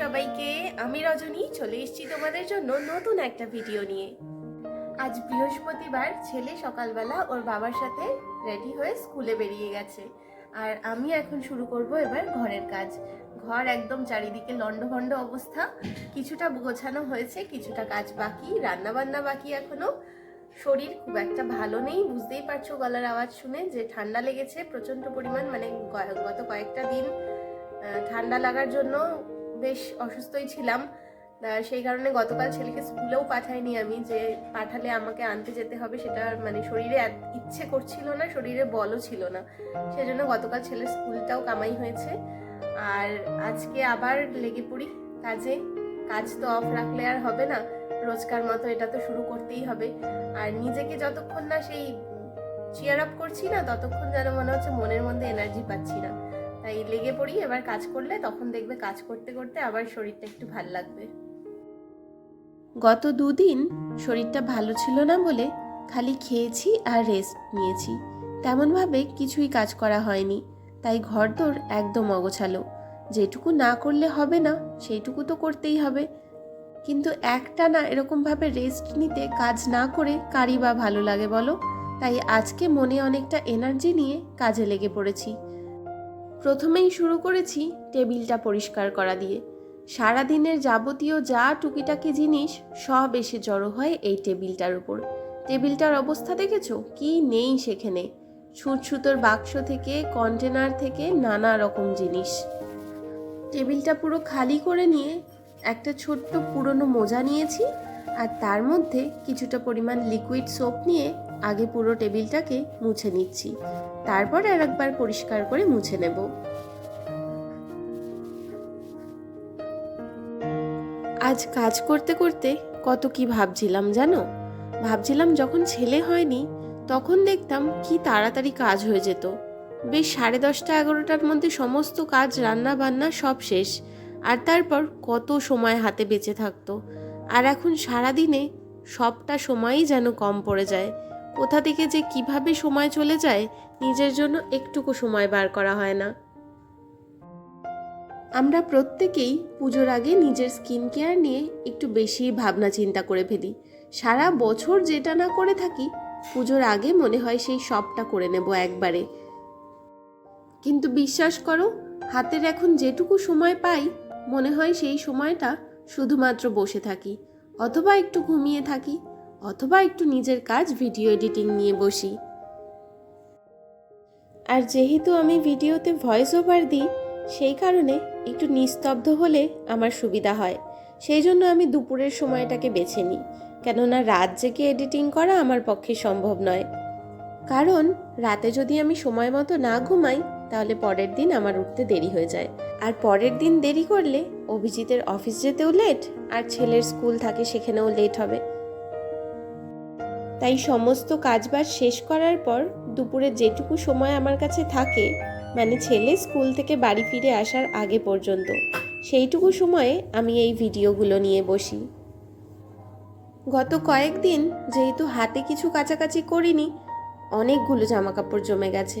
সবাইকে, আমি রজনী, চলে এসেছি তোমাদের জন্য নতুন একটা ভিডিও নিয়ে। আজ বৃহস্পতিবার, ছেলে সকালবেলা ওর বাবার সাথে রেডি হয়ে স্কুলে বেরিয়ে গেছে। আর আমি এখন শুরু করব এবার ঘরের কাজ। ঘর একদম চারিদিকে লন্ডভন্ড অবস্থা। কিছুটা গোছানো হয়েছে, কিছুটা কাজ বাকি রান্না বান্না বাকি এখনও। শরীর খুব একটা ভালো নেই, বুঝতেই পারছ গলার আওয়াজ শুনে যে ঠান্ডা লেগেছে প্রচণ্ড পরিমাণ মানে গত কয়েকটা দিন ঠান্ডা লাগার জন্য বেশ অসুস্থই ছিলাম। সেই কারণে গতকাল ছেলেকে স্কুলেও পাঠাইনি আমি, যে পাঠালে আমাকে আনতে যেতে হবে সেটা মানে শরীরে ইচ্ছে করছিল না, শরীরে বলও ছিল না। সেজন্য গতকাল ছেলের স্কুলটাও কামাই হয়েছে। আর আজকে আবার লেগে পড়ি কাজে। কাজ তো অফ রাখলে আর হবে না, রোজকার মতো এটা তো শুরু করতেই হবে। আর নিজেকে যতক্ষণ না সেই চিয়ার আপ করছি না, ততক্ষণ যেন মনে হচ্ছে মনের মধ্যে এনার্জি পাচ্ছি না। তাই লেগে পড়ি, এবার কাজ করলে তখন দেখবে কাজ করতে করতে আবার শরীরটা একটু ভালো লাগবে। গত দুদিন শরীরটা ভালো ছিল না বলে খালি খেয়েছি আর রেস্ট নিয়েছি। তেমনভাবে কিছুই কাজ করা হয়নি, তাই ঘরদোর একদম অগোছালো। যেটুকু না করলে হবে না, সেইটুকু তো করতেই হবে। কিন্তু একটা না এরকমভাবে রেস্ট নিতে কাজ না করে কারি বা ভালো লাগে বলো? তাই আজকে মনে অনেকটা এনার্জি নিয়ে কাজে লেগে পড়েছি। প্রথমেই শুরু করেছি টেবিলটা পরিষ্কার করা দিয়ে। সারাদিনের যাবতীয় যা টুকিটাকি জিনিস সব এসে জড়ো হয় এই টেবিলটার উপর। টেবিলটার অবস্থা দেখেছ? কি নেই সেখানে। ছুট সুতোর বাক্স থেকে, কন্টেনার থেকে নানা রকম জিনিস। টেবিলটা পুরো খালি করে নিয়ে একটা ছোট্ট পুরনো মোজা নিয়েছি আর তার মধ্যে কিছুটা পরিমাণ লিকুইড সোপ নিয়ে আগে পুরো টেবিলটাকে মুছে নিচ্ছি। তারপর আর একবার পরিষ্কার করে মুছে নেব। আজ কাজ করতে করতে কত কি ভাবছিলাম জানো? ভাবছিলাম যখন ছেলে হয়নি, তখন দেখতাম কি তাড়াতাড়ি কাজ হয়ে যেত। বেশ সাড়ে দশটা এগারোটার মধ্যে সমস্ত কাজ রান্না বান্না সব শেষ। আর তারপর কত সময় হাতে বেঁচে থাকতো। আর এখন সারাদিনে সবটা সময়ই যেন কম পড়ে যায়। কোথা থেকে যে কীভাবে সময় চলে যায়, নিজের জন্য একটুকু সময় বার করা হয় না। আমরা প্রত্যেকেই পুজোর আগে নিজের স্কিন কেয়ার নিয়ে একটু বেশি ভাবনা চিন্তা করে ফেলি। সারা বছর যেটা না করে থাকি, পুজোর আগে মনে হয় সেই সবটা করে নেব একবারে। কিন্তু বিশ্বাস করো, হাতের এখন যেটুকু সময় পাই, মনে হয় সেই সময়টা শুধুমাত্র বসে থাকি, অথবা একটু ঘুমিয়ে থাকি। অথবা একটু নিজের কাজ ভিডিও এডিটিং নিয়ে বসি। আর যেহেতু আমি ভিডিওতে ভয়েস ওভার দিই, সেই কারণে একটু নিস্তব্ধ হলে আমার সুবিধা হয়। সেই জন্য আমি দুপুরের সময়টাকে বেছে নিই, কেননা রাত জেগে এডিটিং করা আমার পক্ষে সম্ভব নয়। কারণ রাতে যদি আমি সময় মতো না ঘুমাই, তাহলে পরের দিন আমার উঠতে দেরি হয়ে যায়। আর পরের দিন দেরি করলে অভিজিতের অফিস যেতেও লেট আর ছেলের স্কুল থাকে সেখানেও লেট হবে। তাই সমস্ত কাজবাজ শেষ করার পর দুপুরে যেটুকু সময় আমার কাছে থাকে মানে ছেলে স্কুল থেকে বাড়ি ফিরে আসার আগে পর্যন্ত, সেইটুকু সময়ে আমি এই ভিডিওগুলো নিয়ে বসি। গত কয়েকদিন যেহেতু হাতে কিছু কাছাকাছি করিনি, অনেকগুলো জামা কাপড় জমে গেছে,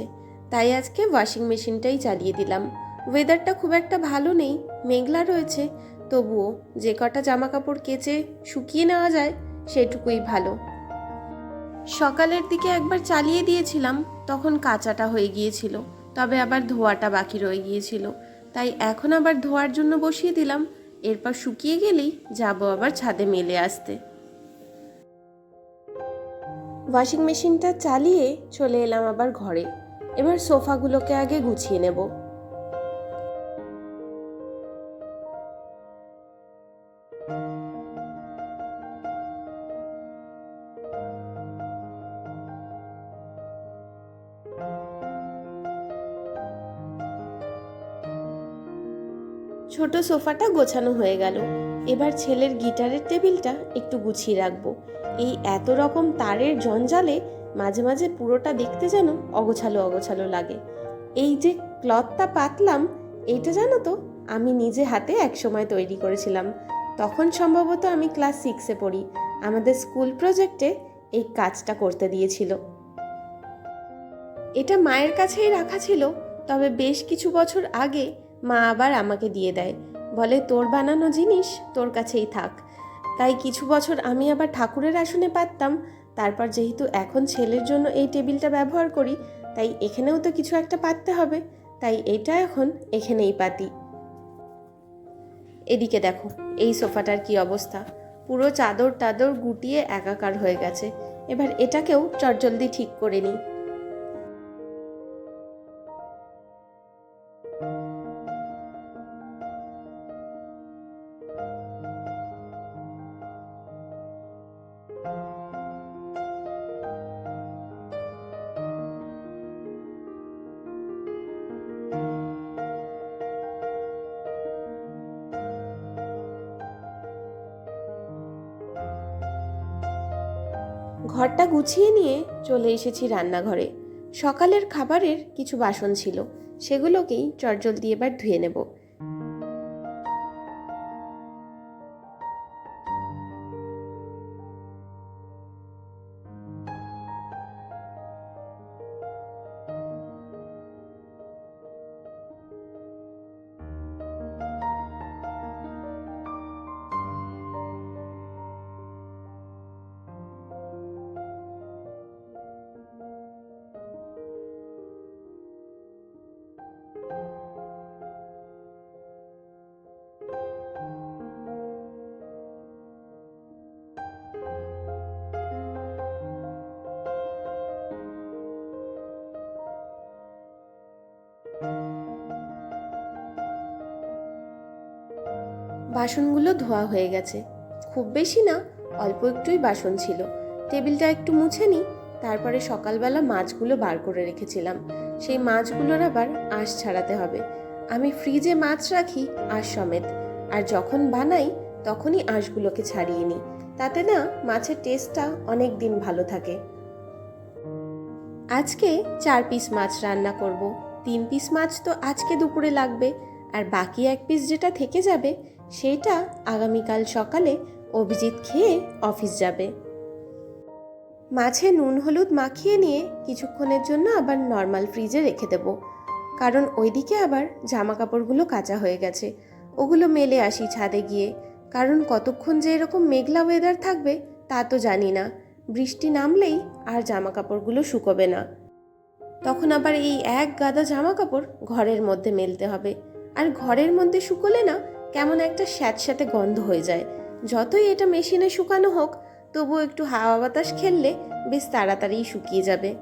তাই আজকে ওয়াশিং মেশিনটাই চালিয়ে দিলাম। ওয়েদারটা খুব একটা ভালো নেই, মেঘলা রয়েছে, তবুও যে কটা জামা কাপড় কেচে শুকিয়ে নেওয়া যায়, সেটুকুই ভালো। সকালের দিকে একবার চালিয়ে দিয়েছিলাম, তখন কাঁচাটা হয়ে গিয়েছিল, তবে আবার ধোয়াটা বাকি রয়ে গিয়েছিল। তাই এখন আবার ধোয়ার জন্য বসিয়ে দিলাম, এরপর শুকিয়ে গেলেই যাব আবার ছাদে মেলে আসতে। ওয়াশিং মেশিনটা চালিয়ে চলে এলাম আবার ঘরে। এবার সোফাগুলোকে আগে গুছিয়ে নেব। ছোট সোফাটা গোছানো হয়ে গেল। এবার ছেলের গিটারের টেবিলটা একটু গুছিয়ে রাখব। এই এত রকম তারের জঞ্জালে মাঝে মাঝে পুরোটা দেখতে যেন অগোছালো অগোছালো লাগে। এই যে ক্লথটা পাতলাম, এইটা জানো তো, আমি নিজে হাতে একসময় তৈরি করেছিলাম। তখন সম্ভবত আমি ক্লাস সিক্সে পড়ি। আমাদের স্কুল প্রজেক্টে এই কাজটা করতে দিয়েছিল। এটা মায়ের কাছেই রাখা ছিল, তবে বেশ কিছু বছর আগে মা আবার আমাকে দিয়ে দেয়। বলে, তোর বানানো জিনিস তোর কাছেই থাক। তাই কিছু বছর আমি আবার ঠাকুরের আসনে পাততাম তারপর যেহেতু এখন ছেলের জন্য এই টেবিলটা ব্যবহার করি, তাই এখানেও তো কিছু একটা পাততে হবে। তাই এটা এখন এখানেই পাতি। এদিকে দেখো, এই সোফাটার কি অবস্থা। পুরো চাদর টাদর গুটিয়ে একাকার হয়ে গেছে। এবার এটাকেও চটজলদি ঠিক করে নিই। ঘরটা গুছিয়ে নিয়ে চলে এসেছি রান্নাঘরে। সকালের খাবারের কিছু বাসন ছিল, সেগুলোকেই চটজল দিয়ে এবার ধুয়ে নেব। বাসনগুলো ধোয়া হয়ে গেছে। খুব বেশি না, অল্প একটুই বাসন ছিল। টেবিলটা একটু মুছে নিই, তারপরে সকালবেলা মাছগুলো বার করে রেখেছিলাম। সেই মাছগুলোর আবার আঁশ ছাড়াতে হবে। আমি ফ্রিজে মাছ রাখি, আঁশ সমেত। আর যখন বানাই, তখনই আঁশগুলোকে ছাড়িয়ে নিই। তাতে না, মাছের টেস্টটা অনেক দিন ভালো থাকে। আজকে চার পিস মাছ রান্না করব। তিন পিস মাছ তো আজকে দুপুরে লাগবে। আর বাকি এক পিস যেটা থেকে যাবে সেটা আগামীকাল সকালে অভিজিৎ খেয়ে অফিস যাবে। মাছে নুন হলুদ মাখিয়ে নিয়ে কিছুক্ষণের জন্য আবার নর্মাল ফ্রিজে রেখে দেব। কারণ ওইদিকে আবার জামা কাপড়গুলো কাঁচা হয়ে গেছে। ওগুলো মেলে আসি ছাদে গিয়ে। কারণ কতক্ষণ যে এরকম মেঘলা ওয়েদার থাকবে তা তো জানি না। বৃষ্টি নামলেই আর জামা কাপড়গুলো শুকোবে না। তখন আবার এই এক গাদা জামা কাপড় ঘরের মধ্যে মেলতে হবে। আর ঘরের মধ্যে শুকোলে না কেমন একটা স্যাঁতস্যাঁতে গন্ধ হয়ে যায়। যতই এটা মেশিনে শুকানো হোক, তবুও একটু হাওয়া বাতাস খেললে বেশ তাড়াতাড়ি শুকিয়ে যাবে।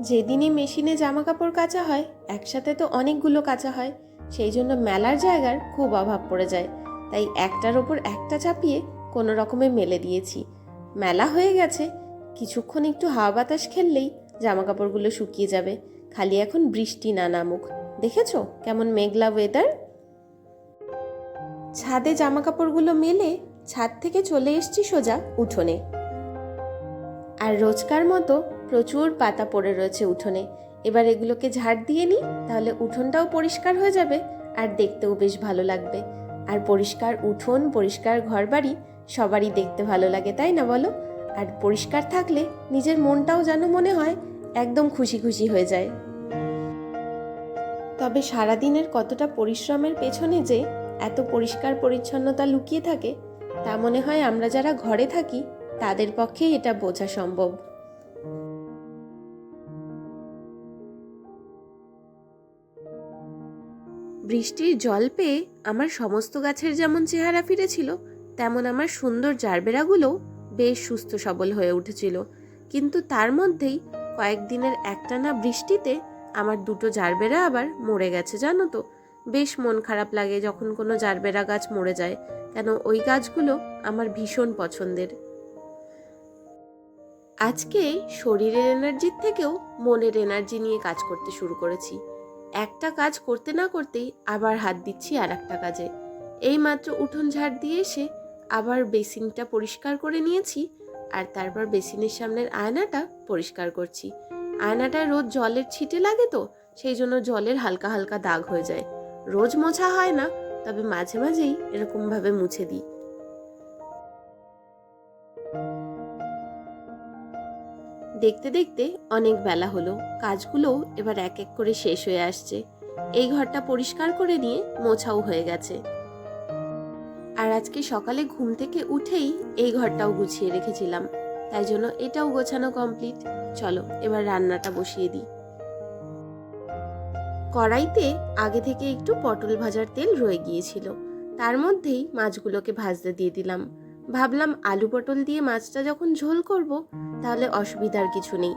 যেদিনই মেশিনে জামা কাপড় কাচা হয়, একসাথে তো অনেকগুলো কাচা হয়, সেই জন্য মেলার জায়গার খুব অভাব পড়ে যায়। তাই একটার ওপর একটা চাপিয়ে কোনো রকমে মেলে দিয়েছি। মেলা হয়ে গেছে, কিছুক্ষণ একটু হাওয়া বাতাস খেললেই জামা কাপড়গুলো শুকিয়ে যাবে। খালি এখন বৃষ্টি না নামুক দেখেছ কেমন মেঘলা ওয়েদার ছাদে জামা কাপড়গুলো মেলে ছাদ থেকে চলে এসছি সোজা উঠোনে। আর রোজকার মতো প্রচুর পাতা পড়ে রয়েছে উঠোনে। এবার এগুলোকে ঝাড় দিয়ে নিই, তাহলে উঠোনটাও পরিষ্কার হয়ে যাবে আর দেখতেও বেশ ভালো লাগবে। আর পরিষ্কার উঠোন, পরিষ্কার ঘরবাড়ি সবারই দেখতে ভালো লাগে, তাই না বলো? আর পরিষ্কার থাকলে নিজের মনটাও যেন মনে হয় একদম খুশি খুশি হয়ে যায়। তবে সারাদিনের কতটা পরিশ্রমের পেছনে যে এত পরিষ্কার পরিচ্ছন্নতা লুকিয়ে থাকে, তা মনে হয় আমরা যারা ঘরে থাকি, তাদের পক্ষেই এটা বোঝা সম্ভব। বৃষ্টির জল পেয়ে আমার সমস্ত গাছের যেমন চেহারা ফিরেছিল, তেমন আমার সুন্দর জারবেরাগুলোও বেশ সুস্থ সবল হয়ে উঠেছিল। কিন্তু তার মধ্যেই কয়েকদিনের একটানা বৃষ্টিতে আমার দুটো জারবেরা আবার মরে গেছে, জানো তো? বেশ মন খারাপ লাগে যখন কোনো জারবেরা গাছ মরে যায়, কেন ওই গাছগুলো আমার ভীষণ পছন্দের। আজকে শরীরের এনার্জির থেকেও মনের এনার্জি নিয়ে কাজ করতে শুরু করেছি। একটা কাজ করতে না করতেই আবার হাত দিচ্ছি আর একটা কাজে। এই মাত্র উঠোন ঝাড় দিয়ে এসে আবার বেসিনটা পরিষ্কার করে নিয়েছি আর তারপর বেসিনের সামনের আয়নাটা পরিষ্কার করছি। আয়নাটায় রোজ জলের ছিটে লাগে তো, সেই জন্য জলের হালকা হালকা দাগ হয়ে যায়। রোজ মোছা হয় না, তবে মাঝে মাঝেই এরকমভাবে মুছে দিই। দেখতে দেখতে অনেক বেলা হলো। কাজগুলোও এবার এক এক করে শেষ হয়ে আসছে। এই ঘরটা পরিষ্কার করে নিয়ে মোছাও হয়ে গেছে। আর আজকে সকালে ঘুম থেকে উঠেই এই ঘরটাও গুছিয়ে রেখেছিলাম। তাই জন্য এটাও গোছানো কমপ্লিট। চলো, এবার রান্নাটা বসিয়ে দিই। কড়াইতে আগে থেকে একটু পটল ভাজার তেল রয়ে গিয়েছিল। তার মধ্যেই মাছগুলোকে ভাজতে দিয়ে দিলাম। ভাবলাম আলু পটল দিয়ে মাছটা যখন ঝোল করব তাহলে অসুবিধার কিছু নেই।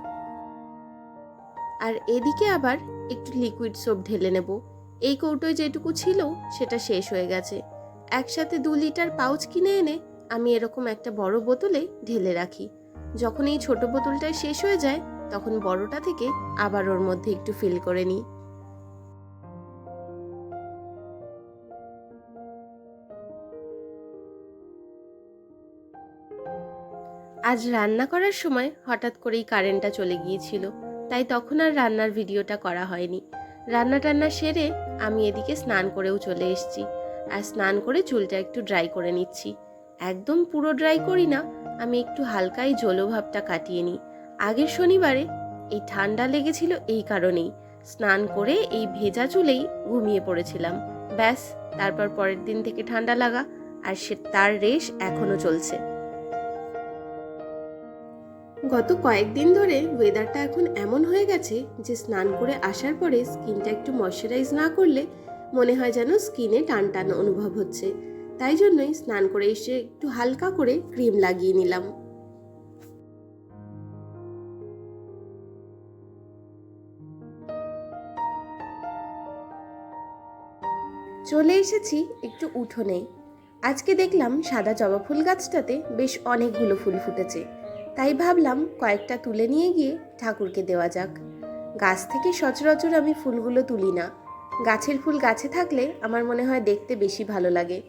আর এদিকে আবার একটু লিকুইড সোপ ঢেলে নেব। এই কৌটোয় যেটুকু ছিল, সেটা শেষ হয়ে গেছে। একসাথে দু লিটার পাউচ কিনে এনে আমি এরকম একটা বড় বোতলে ঢেলে রাখি। যখন এই ছোট বোতলটা শেষ হয়ে যায়, তখন বড়টা থেকে আবার ওর মধ্যে একটু ফিল করে নিই। আজ রান্না করার সময় হঠাৎ করেই কারেন্টটা চলে গিয়েছিল, তাই তখন আর রান্নার ভিডিওটা করা হয়নি। রান্না টান্না সেরে আমি এদিকে স্নান করেও চলে এসেছি আর স্নান করে চুলটা একটু ড্রাই করে নিচ্ছি। একদম পুরো ড্রাই করি না, আমি একটু হালকাই জলভাবটা কাটিয়ে নিই। আগের শনিবারে এই ঠান্ডা লেগেছিল এই কারণেই, স্নান করে এই ভেজা চুলেই ঘুমিয়ে পড়েছিলাম। ব্যাস, তারপর পরের দিন থেকে ঠান্ডা লাগা আর সে, তার রেশ এখনও চলছে। গত কয়েকদিন ধরে ওয়েদারটা এখন এমন হয়ে গেছে যে স্নান করে আসার পরে স্কিনটা একটু ময়শ্চারাইজ না করলে মনে হয় যেন স্কিনে টান টান অনুভব হচ্ছে। তাই জন্যই স্নান করে এসে একটু হালকা করে ক্রিম লাগিয়ে নিলাম। চলে এসেছি একটু উঠোনে। আজকে দেখলাম সাদা জবা ফুল গাছটাতে বেশ অনেকগুলো ফুল ফুটেছে। তাই ভাবলাম কয়েকটা তুলে নিয়ে গিয়ে ঠাকুরকে দেওয়া যাক। গাছ থেকে সচরাচর আমি ফুলগুলো তুলি না। গাছের ফুল গাছে থাকলে আমার মনে হয় দেখতে বেশি ভালো লাগে।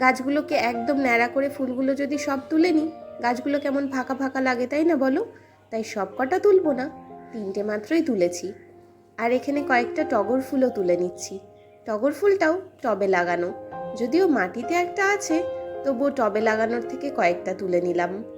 গাছগুলোকে একদম ন্যাড়া করে ফুলগুলো যদি সব তুলে নিই, গাছগুলো কেমন ফাঁকা ফাঁকা লাগে তাই না বলো? তাই সব কটা তুলবো না, তিনটে মাত্রই তুলেছি। আর এখানে কয়েকটা টগর ফুলও তুলে নিচ্ছি। টগর ফুলটাও টবে লাগানো। যদিও মাটিতে একটা আছে, তবুও টবে লাগানোর থেকে কয়েকটা তুলে নিলাম।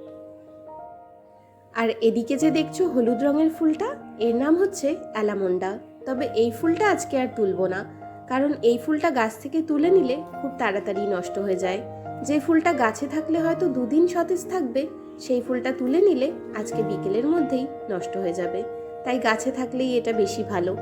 আর এদিকে যে দেখছ হলুদ রঙের ফুলটা, এর নাম হচ্ছে অ্যালামন্ডা। তবে এই ফুলটা আজকে আর তুলবো না, কারণ এই ফুলটা গাছ থেকে তুলে নিলে খুব তাড়াতাড়ি নষ্ট হয়ে যায়। যে ফুলটা গাছে থাকলে হয়তো দুদিন সতেজ থাকবে, সেই ফুলটা তুলে নিলে আজকে বিকেলের মধ্যেই নষ্ট হয়ে যাবে। তাই গাছে থাকলেই এটা বেশি ভালো।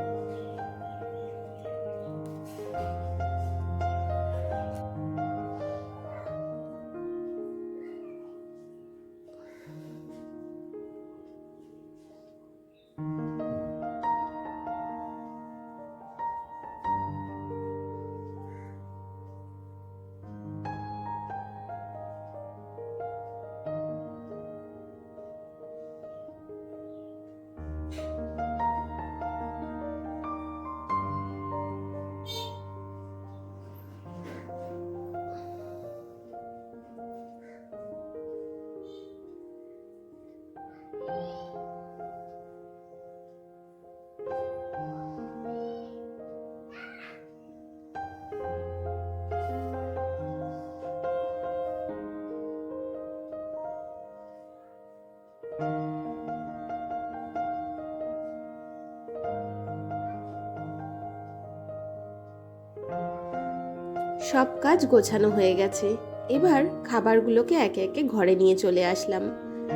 সব কাজ গোছানো হয়ে গেছে। এবার খাবারগুলোকে একে একে ঘরে নিয়ে চলে আসলাম।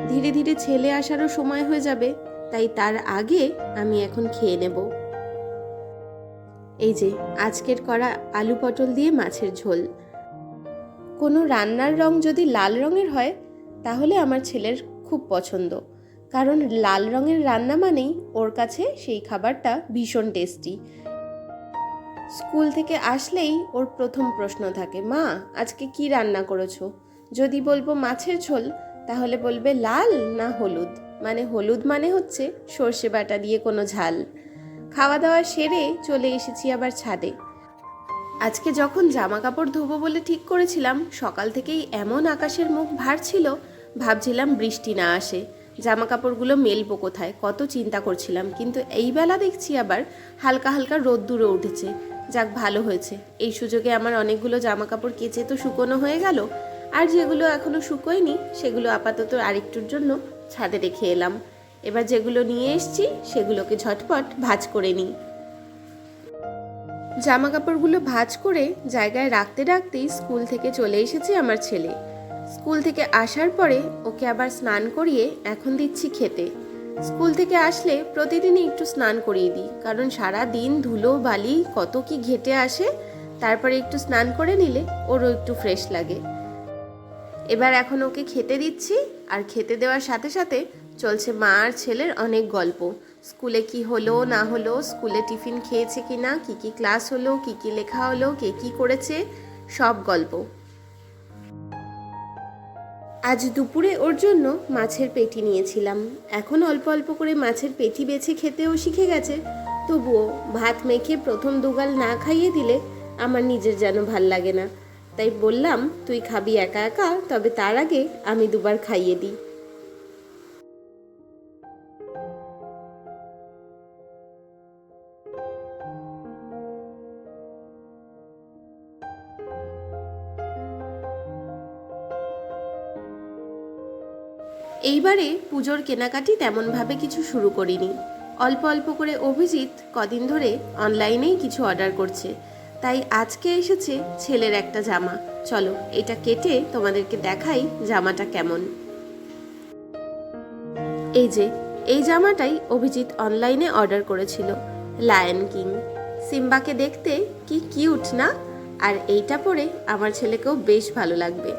ধীরে ধীরে ছেলে আসারও সময় হয়ে যাবে, তাই তার আগে আমি এখন খেয়ে নেব। এই যে, আজকের করা আলু পটল দিয়ে মাছের ঝোল। কোনো রান্নার রং যদি লাল রঙের হয়, তাহলে আমার ছেলের খুব পছন্দ। কারণ লাল রঙের রান্না মানেই ওর কাছে সেই খাবারটা ভীষণ টেস্টি। স্কুল থেকে আসলেই ওর প্রথম প্রশ্ন থাকে, মা, আজকে কি রান্না করেছ? যদি বলব মাছের ঝোল, তাহলে বলবে লাল না হলুদ? মানে হলুদ মানে হচ্ছে সর্ষে বাটা দিয়ে কোনো ঝাল। খাওয়া দাওয়া সেরে চলে এসেছি আবার ছাদে। আজকে যখন জামা কাপড় ধোবো বলে ঠিক করেছিলাম, সকাল থেকেই এমন আকাশের মুখ ভার ছিল, ভাবছিলাম বৃষ্টি না আসে। জামা কাপড়গুলো মেলবো কোথায়? কত চিন্তা করছিলাম, কিন্তু এই বেলা দেখছি আবার হালকা হালকা রোদ্দুরে উঠেছে। যাক, ভালো হয়েছে। এই সুযোগে আমার অনেকগুলো জামা কাপড় কেচে তো শুকনো হয়ে গেল। আর যেগুলো এখনও শুকোয়নি, সেগুলো আপাতত আরেকটুর জন্য ছাদে রেখে এলাম। এবার যেগুলো নিয়ে এসছি, সেগুলোকে ঝটপট ভাজ করে নিই। জামা কাপড়গুলো ভাঁজ করে জায়গায় রাখতে রাখতেই স্কুল থেকে চলে এসেছে আমার ছেলে। স্কুল থেকে আসার পরে ওকে আবার স্নান করিয়ে এখন দিচ্ছি খেতে। স্কুল থেকে আসলে প্রতিদিনই একটু স্নান করিয়ে দিই, কারণ সারা দিন ধুলো, বালি, কত কি ঘেটে আসে, তারপরে একটু স্নান করে নিলে ওরও একটু ফ্রেশ লাগে। এবার এখন ওকে খেতে দিচ্ছি, আর খেতে দেওয়ার সাথে সাথে চলছে মা আর ছেলের অনেক গল্প। স্কুলে কি হলো, না হলো, স্কুলে টিফিন খেয়েছে কি না কী কী ক্লাস হলো, কী কী লেখা হলো, কে কী করেছে, সব গল্প। আজ দুপুরে ওর জন্য মাছের পেটি নিয়েছিলাম। এখন অল্প অল্প করে মাছের পেটি বেছে খেতেও শিখে গেছে। তবুও ভাত মেখে প্রথম দুগাল না খাইয়ে দিলে আমার নিজের যেন ভালো লাগে না। তাই বললাম, তুই খাবি একা একা, তবে তার আগে আমি দুবার খাইয়ে দিই। এইবারে পুজোর কেনাকাটি তেমনভাবে কিছু শুরু করিনি। অল্প অল্প করে অভিজিৎ কদিন ধরে অনলাইনেই কিছু অর্ডার করছে। তাই আজকে এসেছে ছেলের একটা জামা। চলো, এটা কেটে তোমাদেরকে দেখাই জামাটা কেমন। এই যে, এই জামাটাই অভিজিৎ অনলাইনে অর্ডার করেছিল, লায়ন কিং। সিম্বাকে দেখতে কি কিউট না? আর এইটা পরে আমার ছেলেকেও বেশ ভালো লাগবে।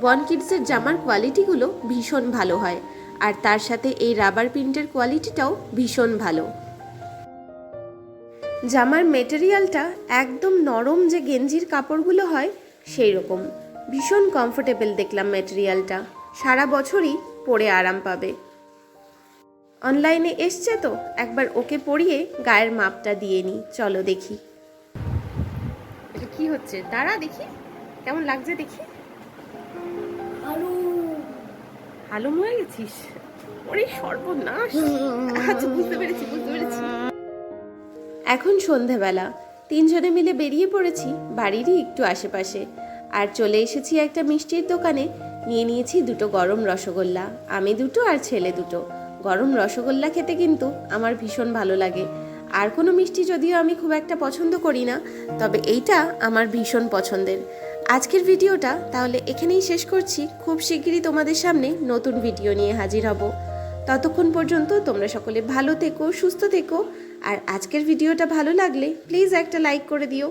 বন কিডসের জামার কোয়ালিটিগুলো ভীষণ ভালো হয়। আর তার সাথে এই রাবার প্রিন্টের কোয়ালিটিটাও ভীষণ ভালো। জামার মেটেরিয়ালটা একদম নরম যে গেঞ্জির কাপড়গুলো হয় সেই রকম ভীষণ কমফোর্টেবল দেখলাম মেটেরিয়ালটা সারা বছরই পরে আরাম পাবে। অনলাইনে এসছে তো, একবার ওকে পরিয়ে গায়ের মাপটা দিয়ে নিই। চলো দেখি। কি হচ্ছে? দাঁড়া দেখি। কেমন লাগছে দেখি? গেছিস? সর্বনাশ। আচ্ছা বুঝতে পেরেছি বুঝতে পেরেছি। এখন সন্ধেবেলা। তিনজনে মিলে বেরিয়ে পড়েছি বাড়িরই একটু আশেপাশে। আর চলে এসেছি একটা মিষ্টির দোকানে। নিয়ে নিয়েছি দুটো গরম রসগোল্লা, আমি দুটো আর ছেলে দুটো। গরম রসগোল্লা খেতে কিন্তু আমার ভীষণ ভালো লাগে। আর কোনো মিষ্টি যদিও আমি খুব একটা পছন্দ করি না, তবে এইটা আমার ভীষণ পছন্দের। আজকের ভিডিওটা তাহলে এখানেই শেষ করছি। খুব শিগগিরই তোমাদের সামনে নতুন ভিডিও নিয়ে হাজির হব। ততক্ষণ পর্যন্ত তোমরা সকলে ভালো থেকো, সুস্থ থেকো। আর আজকের ভিডিওটা ভালো লাগলে প্লিজ একটা লাইক করে দিও।